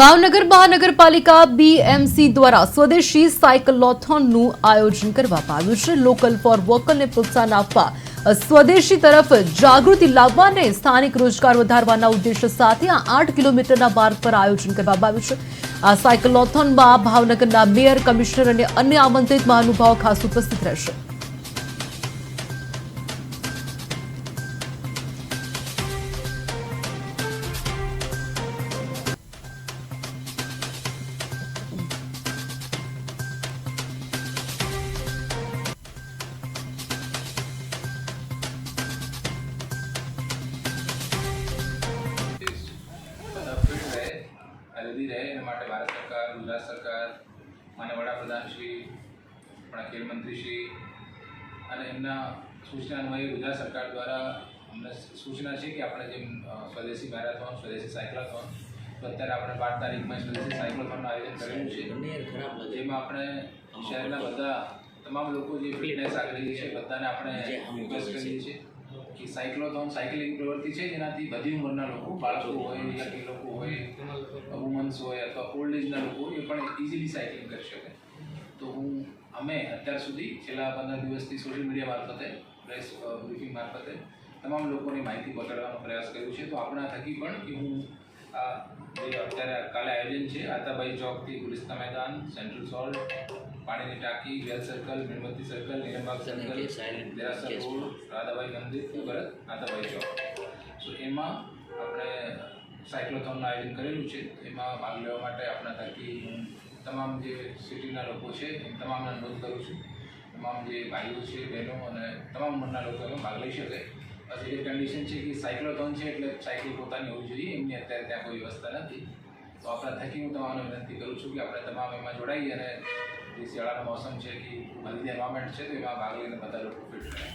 ભાવનગર મહાનગરપાલિકા બીએમસી દ્વારા સ્વદેશી સાયકલોથોનનું આયોજન કરવામાં આવ્યું છે. લોકલ ફોર વોકલને પ્રોત્સાહન આપવા, સ્વદેશી તરફ જાગૃતિ લાવવા અને સ્થાનિક રોજગાર વધારવાના ઉદ્દેશ્ય સાથે આ આઠ કિલોમીટરના માર્ગ પર આયોજન કરવામાં આવ્યું છે. આ સાયકલોથોનમાં ભાવનગરના મેયર, કમિશનર અને અન્ય આમંત્રિત મહાનુભાવો ખાસ ઉપસ્થિત રહેશે. હેલ્ધી રહે એના માટે ભારત સરકાર ગુજરાત સરકાર માન્ય વડાપ્રધાન શ્રી આપણા ખેલ મંત્રી શ્રી અને એમના સૂચના અન્વયે ગુજરાત સરકાર દ્વારા અમને સૂચના છે કે આપણે જેમ સ્વદેશી મેરાથોન સ્વદેશી સાયક્લોથોન તો અત્યારે આપણે બાર તારીખમાં સ્વદેશી સાયક્લોથોનનું આયોજન કરેલું છે. જેમાં આપણે શહેરના બધા તમામ લોકો જે ફિટનેસ આગ્રહી છે બધાને આપણે રિક્વેસ્ટ કરીએ છીએ. સાયક્લોથોન સાયકલિંગ પ્રવૃત્તિ છે જેનાથી બધી ઉંમરના લોકો બાળકો હોય યંગ લોકો હોય વુમન્સ હોય અથવા ઓલ્ડ એજના લોકો એ પણ ઇઝીલી સાયકલિંગ કરી શકે. તો હું અમે અત્યાર સુધી છેલ્લા પંદર દિવસથી સોશિયલ મીડિયા મારફતે પ્રેસ બ્રીફિંગ મારફતે તમામ લોકોની માહિતી પકડવાનો પ્રયાસ કર્યો છે. તો આપણા થકી પણ કે હું આ અત્યારે કાલે આયોજન છે. આતાબાઈ ચોકથી ગુલિસ્તા મેદાન સેન્ટ્રલ સોલ્ટ પાણીની ટાંકી વેલ સર્કલ મીણબત્તી સર્કલ નિરમબાગ સર્કલ દેરાસર રોડ રાધાબાઈ મંદિર ભરત આતાબાઈ ચોક. સો એમાં આપણે સાયક્લોથોનનું આયોજન કરેલું છે. એમાં ભાગ લેવા માટે આપણા થકી હું તમામ જે સિટીના લોકો છે એ તમામને અનુરોધ કરું છું. તમામ જે ભાઈઓ છે બહેનો અને તમામ ઉંમરના લોકો એમાં ભાગ લઈ શકે પછી એ કન્ડિશન છે કે સાયક્લોથોન છે એટલે સાયકલ પોતાની હોવી જોઈએ. એમની અત્યારે ત્યાં કોઈ વ્યવસ્થા નથી. તો આપણા થકી હું તમારો વિનંતી કરું છું કે આપણે તમામ એમાં જોડાઈ અને જે શિયાળાનો મોસમ છે કે હેલ્ધી એન્વાયરમેન્ટ છે, તો એમાં ભાગ લઈને બધા લોકો ફિટ રહે.